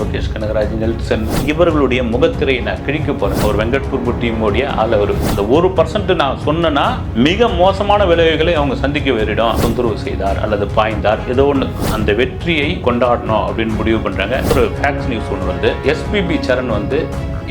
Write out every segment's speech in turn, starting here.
Lokesh Kanagaraj Nelson இவர்களுடைய முகத்திரையை நான் கிழிக்க போறேன். ஒரு வெங்கட்பூர் டீமோடைய அதில் அவர். இந்த ஒரு பர்சன்ட் நான் சொன்னேன்னா மிக மோசமான விளைவுகளை அவங்க சந்திக்க வேறிடும் தொந்தரவு செய்தார் அல்லது பாய்ந்தார். ஏதோ ஒன்று அந்த வெற்றியை கொண்டாடணும் அப்படின்னு முடிவு பண்றாங்க. ஒரு ஃபேக்ஸ் நியூஸ் ஒன்று வந்து. எஸ்பிபி சரண் வந்து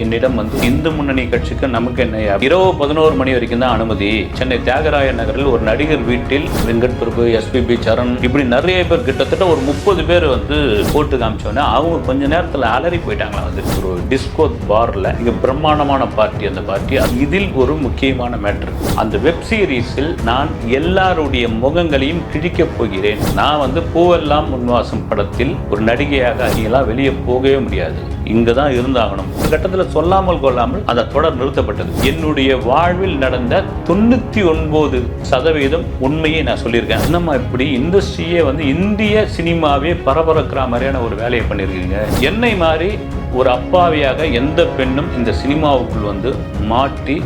என்னிடம் வந்து இந்து முன்னணி கட்சிக்கு நமக்கு என்ன இரவு பதினோரு மணி வரைக்கும் தான் அனுமதி. சென்னை தியாகராய நகரில் ஒரு நடிகர் வீட்டில் வெங்கட் பிரபு எஸ்பிபி சரண் இப்படி நிறைய பேர் கிட்டத்தட்ட ஒரு முப்பது பேர் வந்து போட்டு காமிச்சோன்னே அவங்க கொஞ்ச நேரத்தில் அலறி போயிட்டாங்களா வந்து ஒரு டிஸ்கோ பார்ல இங்க பிரம்மாண்டமான பார்ட்டி அந்த பார்ட்டி இதில் ஒரு முக்கியமான மேட்ரு அந்த வெப் சீரிஸில் நான் எல்லாருடைய முகங்களையும் கிழிக்கப் போகிறேன். நான் வந்து பூவெல்லாம் முன்வாசம் படத்தில் ஒரு நடிகையாக நீங்களாம் வெளியே போகவே முடியாது. இங்கே தான் இருந்தாகணும். ஒரு கட்டத்தில் சொல்லாமல் கொள்ளாமல் அந்த தொடர் நிறுத்தப்பட்டது. என்னுடைய வாழ்வில் நடந்த தொண்ணூத்தி ஒன்பது சதவீதம் உண்மையை நான் சொல்லியிருக்கேன். நம்ம இப்படி? இண்டஸ்ட்ரியே வந்து இந்திய சினிமாவே பரபரக்கிற மாதிரியான ஒரு வேலையை பண்ணியிருக்கீங்க. என்னை மாதிரி ஒரு அப்பாவியாக எந்த பெண்ணும் இந்த சினிமாவுக்குள் வந்து மாட்டி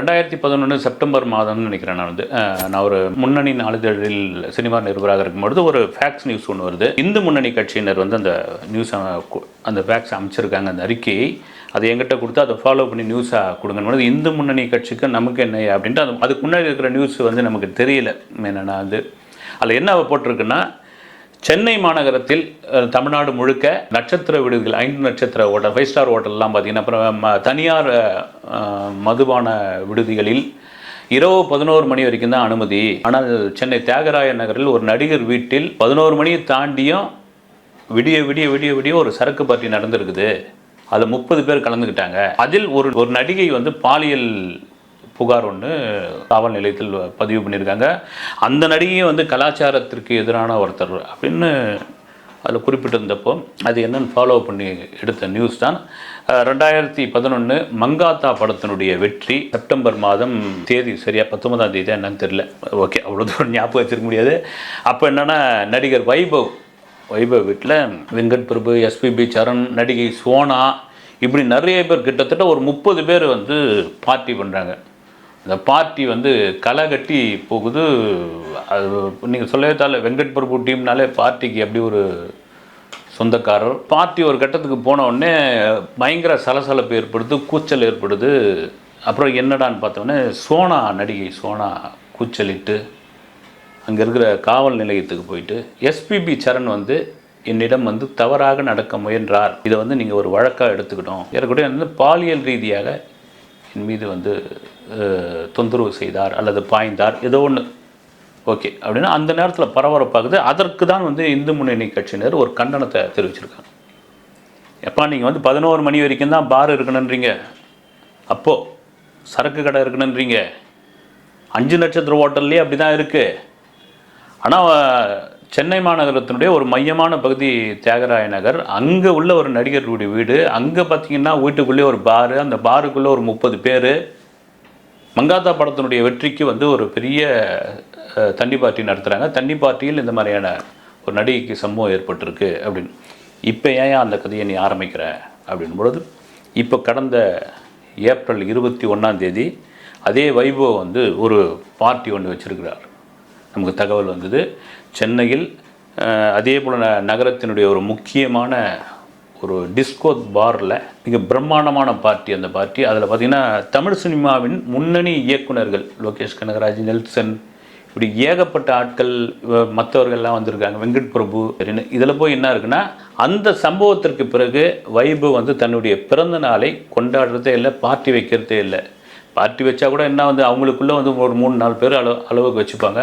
ரெண்டாயிரத்தி பதினொன்று செப்டம்பர் மாதம்னு நினைக்கிறேன் நான் வந்து. நான் ஒரு முன்னணி நாளிதழில் சினிமா நிருபராக இருக்கும்பொழுது ஒரு ஃபேக்ஸ் நியூஸ் ஒன்று வருது. இந்து முன்னணி கட்சியினர் வந்து அந்த நியூஸ் அந்த ஃபேக்ஸ் அமைச்சிருக்காங்க அந்த அறிக்கையை. அதை எங்கிட்ட கொடுத்து அதை ஃபாலோ பண்ணி நியூஸாக கொடுங்கன்னு இந்து முன்னணி கட்சிக்கு நமக்கு என்ன அப்படின்ட்டு அது அதுக்கு முன்னாடி இருக்கிற நியூஸ் வந்து நமக்கு தெரியல. என்னென்னா அது அதில் என்ன போட்டிருக்குன்னா சென்னை மாநகரத்தில் தமிழ்நாடு முழுக்க நட்சத்திர விடுதிகள் ஐந்து நட்சத்திர ஹோட்டல் ஃபைவ் ஸ்டார் ஹோட்டல்லாம் பார்த்தீங்கன்னா அப்புறம் ம- தனியார் மதுபான விடுதிகளில் இரவு பதினோரு மணி வரைக்கும் தான் அனுமதி. ஆனால் சென்னை தியாகராய நகரில் ஒரு நடிகர் வீட்டில் பதினோரு மணியை தாண்டியும் விடிய விடிய விடிய விடிய ஒரு சரக்கு பார்ட்டி நடந்திருக்குது. அதில் முப்பது பேர் கலந்துக்கிட்டாங்க. அதில் ஒரு ஒரு நடிகை வந்து பாலியல் புகார் ஒன்று காவல் நிலையத்தில் பதிவு பண்ணியிருக்காங்க. அந்த நடிகையும் வந்து கலாச்சாரத்திற்கு எதிரான ஒருத்தர் அப்படின்னு அதில் குறிப்பிட்டிருந்தப்போ அது என்னன்னு ஃபாலோ பண்ணி எடுத்த நியூஸ் தான். ரெண்டாயிரத்தி பதினொன்று மங்காத்தா படத்தினுடைய வெற்றி செப்டம்பர் மாதம் தேதி சரியா பத்தொன்பதாம் தேதி என்னன்னு தெரியல. ஓகே அவ்வளோ தூரம் ஞாபகம் வச்சிருக்க முடியாது. அப்போ என்னென்னா நடிகர் வைபவ் வைபவ் வீட்டில் வெங்கட் பிரபு எஸ்பிபி சரண் நடிகை சோனா இப்படி நிறைய பேர் கிட்டத்தட்ட ஒரு முப்பது பேர் வந்து பார்ட்டி பண்ணுறாங்க இந்த பார்ட்டி வந்து களை கட்டி போகுது. அது நீங்கள் சொல்லவே தேவையில்ல வெங்கட் பிரபு டீம்னாலே பார்ட்டிக்கு எப்படி ஒரு சொந்தக்காரர். பார்ட்டி ஒரு கட்டத்துக்கு போன உடனே பயங்கர சலசலப்பு ஏற்படுது கூச்சல் ஏற்படுது. அப்புறம் என்னடான்னு பார்த்தோன்னே சோனா நடிகை சோனா கூச்சலிட்டு அங்கே இருக்கிற காவல் நிலையத்துக்கு போயிட்டு எஸ்பிபி சரண் வந்து என்னிடம் வந்து தவறாக நடக்க முயன்றார். இதை வந்து நீங்கள் ஒரு வழக்காக எடுத்துக்கிட்டோம். ஏற்கனவே வந்து பாலியல் ரீதியாக என் மீது வந்து தொந்தரவு செய்தார் அல்லது பாய்ந்தார் ஏதோ ஒன்று ஓகே. அப்படின்னா அந்த நேரத்தில் பரபரப்பாகுது அதற்கு தான் வந்து இந்து முன்னணி கட்சியினர் ஒரு கண்டனத்தை தெரிவிச்சிருக்காங்க. எப்பா நீங்கள் வந்து பதினோரு மணி வரைக்கும் தான் பார் இருக்கணுன்றீங்க. அப்போது சரக்கு கடை இருக்கணுன்றீங்க. அஞ்சு நட்சத்திர ஹோட்டல்லே அப்படி தான் இருக்குது ஆனால் சென்னை மாநகரத்தினுடைய ஒரு மையமான பகுதி தியாகராய நகர் அங்கே உள்ள ஒரு நடிகருடைய வீடு அங்கே பார்த்தீங்கன்னா வீட்டுக்குள்ளே ஒரு பாரு அந்த பாருக்குள்ளே ஒரு முப்பது பேர் மங்காத்தா படத்தினுடைய வெற்றிக்கு வந்து ஒரு பெரிய தண்ணி பார்ட்டி நடத்துகிறாங்க தண்ணி பார்ட்டியில் இந்த மாதிரியான ஒரு நடிகைக்கு சம்பவம் ஏற்பட்டிருக்கு அப்படின்னு. இப்போ ஏன் அந்த கதையை நீ ஆரம்பிக்கிற அப்படின் பொழுது இப்போ கடந்த ஏப்ரல் இருபத்தி ஒன்றாம் தேதி அதே வைபவ் வந்து ஒரு பார்ட்டி ஒன்று வச்சுருக்கிறார். நமக்கு தகவல் வந்தது சென்னையில் அதே போல் நகரத்தினுடைய ஒரு முக்கியமான ஒரு டிஸ்கோ பாரில் மிக பிரம்மாண்டமான பார்ட்டி அந்த பார்ட்டி. அதில் பார்த்தீங்கன்னா தமிழ் சினிமாவின் முன்னணி இயக்குனர்கள் லோகேஷ் கனகராஜ் நெல்சன் இப்படி ஏகப்பட்ட ஆட்கள் மற்றவர்கள்லாம் வந்திருக்காங்க. வெங்கட் பிரபு இதில் போய் என்ன இருக்குன்னா அந்த சம்பவத்திற்கு பிறகு வைபு வந்து தன்னுடைய பிறந்த நாளை கொண்டாடுறதே இல்லை பார்ட்டி வைக்கிறதே இல்லை. பார்ட்டி வச்சா கூட என்ன வந்து அவங்களுக்குள்ளே வந்து ஒரு மூணு நாலு பேர் அளவு அளவுக்கு வச்சுப்பாங்க.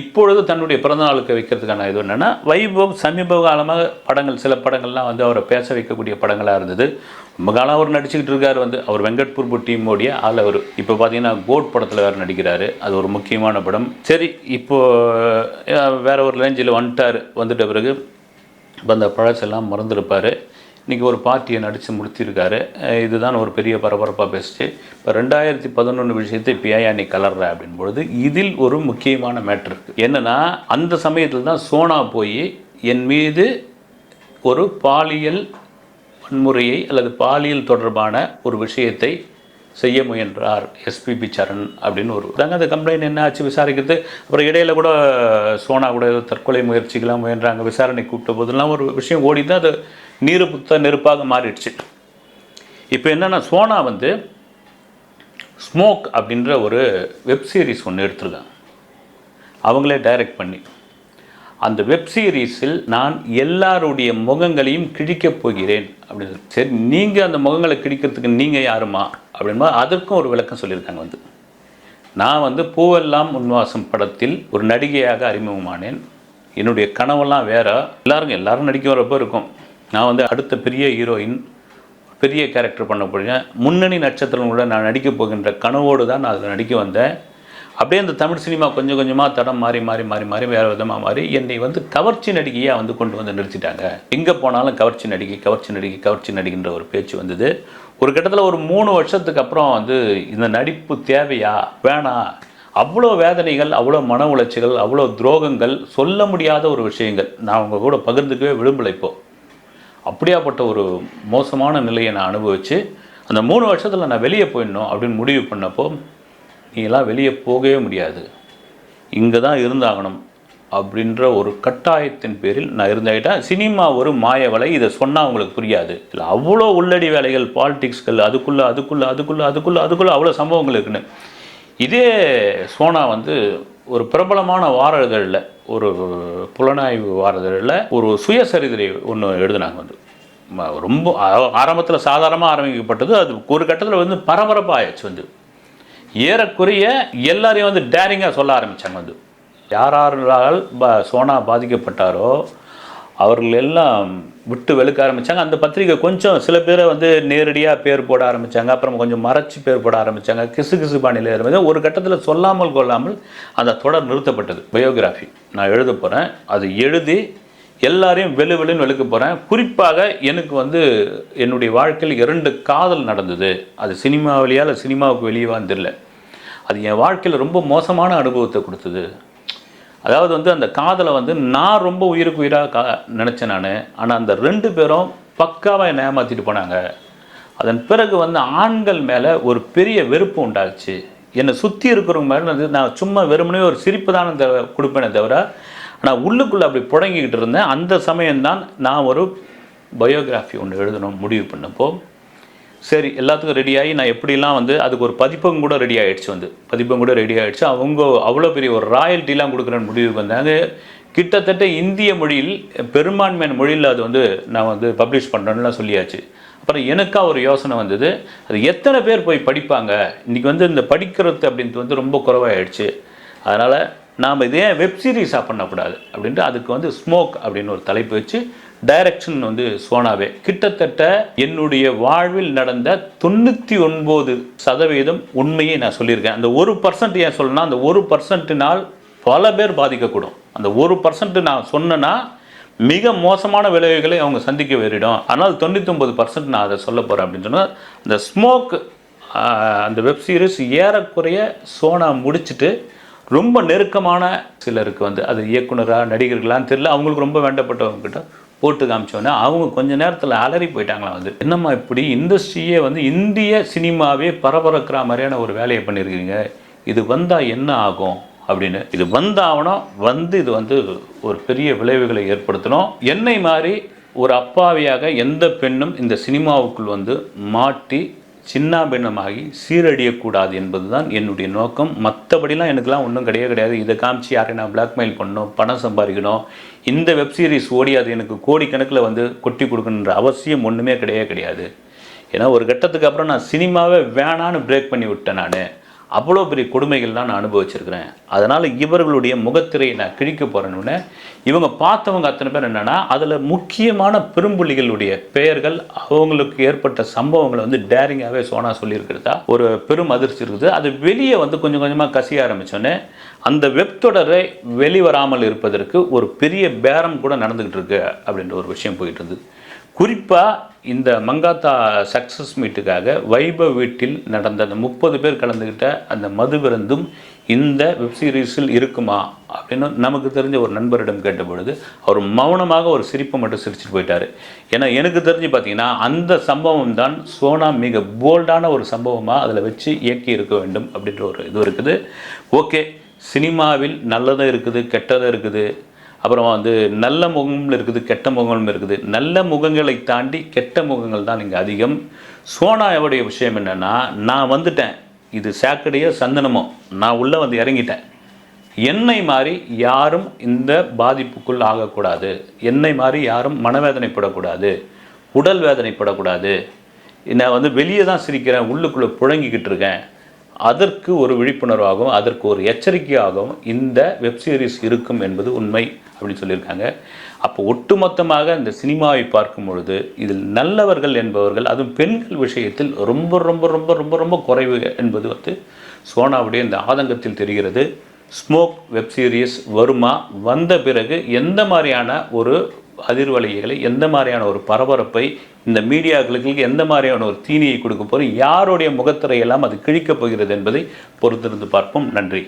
இப்பொழுது தன்னுடைய பிறந்த நாளுக்கு வைக்கிறதுக்கான இது என்னென்னா வைபவ் சமீப காலமாக படங்கள் சில படங்கள்லாம் வந்து அவரை பேச வைக்கக்கூடிய படங்களாக இருந்தது. ரொம்ப காலம் அவர் நடிச்சுக்கிட்டு இருக்கார் வந்து. அவர் வெங்கட்பூர் பிரபு டீமோடைய ஆள் அவர். இப்போ பார்த்தீங்கன்னா கோட் படத்தில் வேறு நடிக்கிறாரு. அது ஒரு முக்கியமான படம். சரி இப்போ வேற ஒரு ரேஞ்சில் வந்துட்டார். வந்துட்ட பிறகு இப்போ அந்த பழசெல்லாம் மறந்துருப்பார். இன்றைக்கி ஒரு பார்ட்டியை நடித்து முடித்திருக்காரு இதுதான் ஒரு பெரிய பரபரப்பாக பேசுச்சு. இப்போ ரெண்டாயிரத்தி பதினொன்று விஷயத்தை இப்போ ஏன் நீ கலர்ற அப்படின் பொழுது இதில் ஒரு முக்கியமான மேட்ரு இருக்குது என்னென்னா அந்த சமயத்தில் தான் சோனா போய் என் மீது ஒரு பாலியல் வன்முறையை அல்லது பாலியல் தொடர்பான ஒரு விஷயத்தை செய்ய முயன்றார் எஸ்பிபி சரண் அப்படின்னு ஒரு தாங்க அந்த கம்ப்ளைண்ட் என்ன ஆச்சு விசாரிக்கிறது? அப்புறம் இடையில கூட சோனா கூட ஏதோ தற்கொலை முயற்சிக்கெல்லாம் முயன்றாங்க. விசாரணை கூப்பிட்ட போதெல்லாம் ஒரு விஷயம் ஓடி தான் அது நீரு புத்த நெருப்பாக மாறிடுச்சு. இப்போ என்னென்னா சோனா வந்து ஸ்மோக் அப்படின்ற ஒரு வெப் சீரிஸ் ஒன்று எடுத்திருக்காங்க. அவங்களே டைரக்ட் பண்ணி. அந்த வெப் சீரிஸில் நான் எல்லாருடைய முகங்களையும் கிழிக்கப் போகிறேன். அப்படின்னு சரி நீங்கள் அந்த முகங்களை கிழிக்கிறதுக்கு நீங்கள் யாருமா? அப்படின்பா அதற்கும் ஒரு விளக்கம் சொல்லியிருக்காங்க வந்து. நான் வந்து பூவெல்லாம் உன்வாசம் படத்தில் ஒரு நடிகையாக அறிமுகமானேன். என்னுடைய கனவெல்லாம் வேற. எல்லாரும் எல்லாரும் நடிக்க வரப்போ இருக்கும். நான் வந்து அடுத்த பெரிய ஹீரோயின் பெரிய கேரக்டர் பண்ண போகிறேன் முன்னணி நட்சத்திரங்களோட நான் நடிக்க போகின்ற கனவோடு தான் நான் அதில் நடிக்க வந்தேன். அப்படியே அந்த தமிழ் சினிமா கொஞ்சம் கொஞ்சமாக தடம் மாறி மாறி மாறி மாறி வேறு விதமாக மாறி என்னை வந்து கவர்ச்சி நடிகையாக வந்து கொண்டு வந்து நிறுத்திட்டாங்க. எங்கே போனாலும் கவர்ச்சி நடிகை கவர்ச்சி நடிகை கவர்ச்சி நடிகைன்ற ஒரு பேச்சு வந்தது. ஒரு கட்டத்தில் ஒரு மூணு வருஷத்துக்கு அப்புறம் வந்து இந்த நடிப்பு தேவையா? வேணாம் அவ்வளோ வேதனைகள் அவ்வளோ மன உளைச்சிகள் அவ்வளோ துரோகங்கள் சொல்ல முடியாத ஒரு விஷயங்கள். நான் உங்கள் கூட பகிர்ந்துக்கவே விரும்பலை அப்படியாப்பட்ட ஒரு மோசமான நிலையை நான் அனுபவித்து அந்த மூணு வருஷத்தில் நான் வெளியே போயிடணும் அப்படின்னு முடிவு பண்ணப்போ நீங்களாம் வெளியே போகவே முடியாது. இங்கே தான் இருந்தாகணும் அப்படின்ற ஒரு கட்டாயத்தின் பேரில் நான் இருந்தாகிட்டேன் சினிமா ஒரு மாயவலை இதை சொன்னால் உங்களுக்கு புரியாது. இல்லை அவ்வளோ உள்ளடி வேலைகள் பாலிடிக்ஸ்கள் அதுக்குள்ளே அதுக்குள்ளே அதுக்குள்ளே அதுக்குள்ளே அதுக்குள்ளே அவ்வளோ சம்பவங்கள் இருக்குன்னு. இதே சோனா வந்து ஒரு பிரபலமான வார இதழில் ஒரு புலனாய்வு வார இதழில் ஒரு சுயசரிதிரை ஒன்று எழுதினாங்க வந்து. ரொம்ப ஆரம்பத்தில் சாதாரணமாக ஆரம்பிக்கப்பட்டது அது ஒரு கட்டத்தில் வந்து பரபரப்பாக ஆயிடுச்சு வந்து. ஏறக்குறைய எல்லாரையும் வந்து டேரிங்காக சொல்ல ஆரம்பித்தாங்க வந்து. யாராரால் ப சோனா பாதிக்கப்பட்டாரோ அவர்கள் எல்லாம் விட்டு வெளுக்க ஆரம்பித்தாங்க அந்த பத்திரிக்கை கொஞ்சம் சில பேரை வந்து நேரடியாக பேர் போட ஆரம்பித்தாங்க அப்புறம் கொஞ்சம் மறைச்சு பேர் போட ஆரம்பித்தாங்க கிசு கிசு பாணியில் ஆரம்பிச்சு ஒரு கட்டத்தில் சொல்லாமல் கொள்ளாமல் அந்த தொடர் நிறுத்தப்பட்டது. பயோகிராஃபி நான் எழுத போகிறேன் அது எழுதி எல்லாரையும் வெளு வெளுன்னு வெளுக்க போகிறேன் குறிப்பாக எனக்கு வந்து என்னுடைய வாழ்க்கையில் இரண்டு காதல் நடந்தது. அது சினிமா வழியால் சினிமாவுக்கு வெளியேவான்னு தெரியல அது என் வாழ்க்கையில் ரொம்ப மோசமான அனுபவத்தை கொடுத்தது. அதாவது வந்து அந்த காதலை வந்து நான் ரொம்ப உயிருக்கு உயிராக கா நினச்சேன் நான். ஆனால் அந்த ரெண்டு பேரும் பக்காவாக என்னை ஏமாற்றிட்டு போனாங்க. அதன் பிறகு வந்து ஆண்கள் மேலே ஒரு பெரிய வெறுப்பு உண்டாச்சு. என்னை சுற்றி இருக்கிறவங்க மேலே வந்து நான் சும்மா வெறுமனே ஒரு சிரிப்பு தான் தவிர கொடுப்பேனே தவிர ஆனால் உள்ளுக்குள்ளே அப்படி புடங்கிக்கிட்டு இருந்தேன். அந்த சமயம்தான் நான் ஒரு பயோகிராஃபி ஒன்று எழுதணும் முடிவு பண்ணப்போ. சரி எல்லாத்துக்கும் ரெடி ஆகி நான் எப்படிலாம் வந்து அதுக்கு ஒரு பதிப்பம் கூட ரெடி ஆகிடுச்சு வந்து. பதிப்பம் கூட ரெடி ஆகிடுச்சு அவங்க அவ்வளோ பெரிய ஒரு ராயல்ட்டிலாம் கொடுக்குறேன்னு முடிவுக்கு வந்தாங்க கிட்டத்தட்ட இந்திய மொழியில் பெரும்பான்மையான மொழியில் அது வந்து நான் வந்து பப்ளிஷ் பண்ணுறேன்னுலாம் சொல்லியாச்சு. அப்புறம் எனக்கா ஒரு யோசனை வந்தது. அது எத்தனை பேர் போய் படிப்பாங்க? இன்றைக்கி வந்து இந்த படிக்கிறது அப்படின்ட்டு வந்து ரொம்ப குறைவாயிடுச்சு. அதனால் நாம் இதே வெப்சீரிஸாக பண்ணக்கூடாது அப்படின்ட்டு அதுக்கு வந்து ஸ்மோக் அப்படின்னு ஒரு தலைப்பு வச்சு டைரக்ஷன் வந்து சோனாவே கிட்டத்தட்ட என்னுடைய வாழ்வில் நடந்த தொண்ணூற்றி ஒன்பது சதவீதம் உண்மையை நான் சொல்லியிருக்கேன். அந்த ஒரு பர்சன்ட் ஏன் சொல்லணும்னா அந்த ஒரு பர்சன்ட்டினால் பல பேர் பாதிக்கக்கூடும். அந்த ஒரு பர்சன்ட் நான் சொன்னேன்னா மிக மோசமான விளைவுகளை அவங்க சந்திக்க வேறிடும் ஆனால் தொண்ணூத்தொம்பது பர்சன்ட் நான் அதை சொல்ல போகிறேன் அப்படின்னு சொன்னால் அந்த ஸ்மோக் அந்த வெப் சீரிஸ் ஏறக்குறைய சோனா முடிச்சுட்டு ரொம்ப நெருக்கமான சிலருக்கு வந்து அது இயக்குனராக நடிகர்களான்னு தெரியல அவங்களுக்கு ரொம்ப வேண்டப்பட்டவங்க கிட்ட போட்டு காமிச்சோன்னே அவங்க கொஞ்ச நேரத்தில் அலறி போயிட்டாங்களாம் வந்து. என்னம்மா இப்படி? இண்டஸ்ட்ரியே வந்து இந்திய சினிமாவே பரபரக்கிற மாதிரியான ஒரு வேலையை பண்ணியிருக்கீங்க இது வந்தால் என்ன ஆகும்? அப்படின்னு. இது வந்தாவணும் வந்து இது வந்து ஒரு பெரிய விளைவுகளை ஏற்படுத்தணும். என்னை மாதிரி ஒரு அப்பாவியாக எந்த பெண்ணும் இந்த சினிமாவுக்குள் வந்து மாட்டி சின்னாபின்னமாகி சீரழியக்கூடாது என்பதுதான் என்னுடைய நோக்கம். மற்றபடிலாம் எனக்குலாம் ஒன்றும் கிடையவே கிடையாது. இதை காமிச்சு யாரையும் நான் பிளாக்மெயில் பண்ணணும் பணம் சம்பாதிக்கணும் இந்த வெப் சீரிஸ் ஓடி அது எனக்கு கோடிக்கணக்கில் வந்து கொட்டி கொடுக்கணுன்ற அவசியம் ஒன்றுமே கிடையவே கிடையாது. ஏன்னா ஒரு கட்டத்துக்கு அப்புறம் நான் சினிமாவே வேணான்னு பிரேக் பண்ணி விட்டேன் நான். அவ்வளோ பெரிய கொடுமைகள்லாம் நான் அனுபவிச்சிருக்கிறேன். அதனால் இவர்களுடைய முகத்திரையை நான் கிழிக்க போகிறேன்னு இவங்க பார்த்தவங்க அத்தனை பேர் என்னென்னா அதில் முக்கியமான பெரும்புள்ளிகளுடைய பெயர்கள் அவங்களுக்கு ஏற்பட்ட சம்பவங்களை வந்து டேரிங்காகவே சோனா சொல்லியிருக்கிறதா ஒரு பெரும் அதிர்ச்சி இருக்குது. அது வெளியே வந்து கொஞ்சம் கொஞ்சமாக கசிய ஆரம்பித்தோன்னே அந்த வெப்தொடரை வெளிவராமல் இருப்பதற்கு ஒரு பெரிய பேரம் கூட நடந்துக்கிட்டு இருக்கு அப்படின்ற ஒரு விஷயம் போயிட்டு இருந்தது குறிப்பாக இந்த மங்காத்தா சக்ஸஸ் மீட்டுக்காக வைபவ் வீட்டில் நடந்த அந்த முப்பது பேர் கலந்துக்கிட்ட அந்த மது விருந்தும் இந்த வெப் சீரீஸில் இருக்குமா அப்படின்னு நமக்கு தெரிஞ்ச ஒரு நண்பரிடம் கேட்ட பொழுது அவர் மௌனமாக ஒரு சிரிப்பை மட்டும் சிரிச்சுட்டு போயிட்டார். ஏன்னா எனக்கு தெரிஞ்சு பார்த்தீங்கன்னா அந்த சம்பவம் தான் சோனா மிக போல்டான ஒரு சம்பவமாக அதில் வச்சு இயக்கி இருக்க வேண்டும் அப்படின்ற ஒரு இது இருக்குது. ஓகே. சினிமாவில் நல்லதும் இருக்குது கெட்டதும் இருக்குது. அப்புறம் வந்து நல்ல முகமும் இருக்குது கெட்ட முகங்களும் இருக்குது. நல்ல முகங்களை தாண்டி கெட்ட முகங்கள் தான் இங்கே அதிகம். சோனாவுடைய விஷயம் என்னென்னா நான் வந்துட்டேன். இது சாக்கடையோ சந்தனமோ. நான் உள்ளே வந்து இறங்கிட்டேன். என்னை மாதிரி யாரும் இந்த பாதிப்புக்குள் ஆகக்கூடாது. என்னை மாதிரி யாரும் மனவேதனைப்படக்கூடாது. உடல் வேதனைப்படக்கூடாது. நான் வந்து வெளியே தான் சிரிக்கிறேன். உள்ளுக்குள்ளே புழங்கிக்கிட்டு இருக்கேன். அதற்கு ஒரு விழிப்புணர்வாகவும் அதற்கு ஒரு எச்சரிக்கையாகவும் இந்த வெப் சீரிஸ் இருக்கும் என்பது உண்மை அப்படின்னு சொல்லியிருக்காங்க. அப்போ ஒட்டுமொத்தமாக இந்த சினிமாவை பார்க்கும் பொழுது இதில் நல்லவர்கள் என்பவர்கள் அதுவும் பெண்கள் விஷயத்தில் ரொம்ப ரொம்ப ரொம்ப ரொம்ப ரொம்ப குறைவு என்பது வந்து சோனாவுடைய இந்த ஆதங்கத்தில் தெரிகிறது. ஸ்மோக் வெப் சீரிஸ் வருமா? வந்த பிறகு எந்த மாதிரியான ஒரு அதிர்வலைகளை எந்த மாதிரியான ஒரு பரபரப்பை இந்த மீடியாக்களுக்கு எந்த மாதிரியான ஒரு தீனியை கொடுக்க போகிறோம் யாருடைய முகத்திரையெல்லாம் அது கிழிக்கப் போகிறது என்பதை பொறுத்திருந்து பார்ப்போம். நன்றி.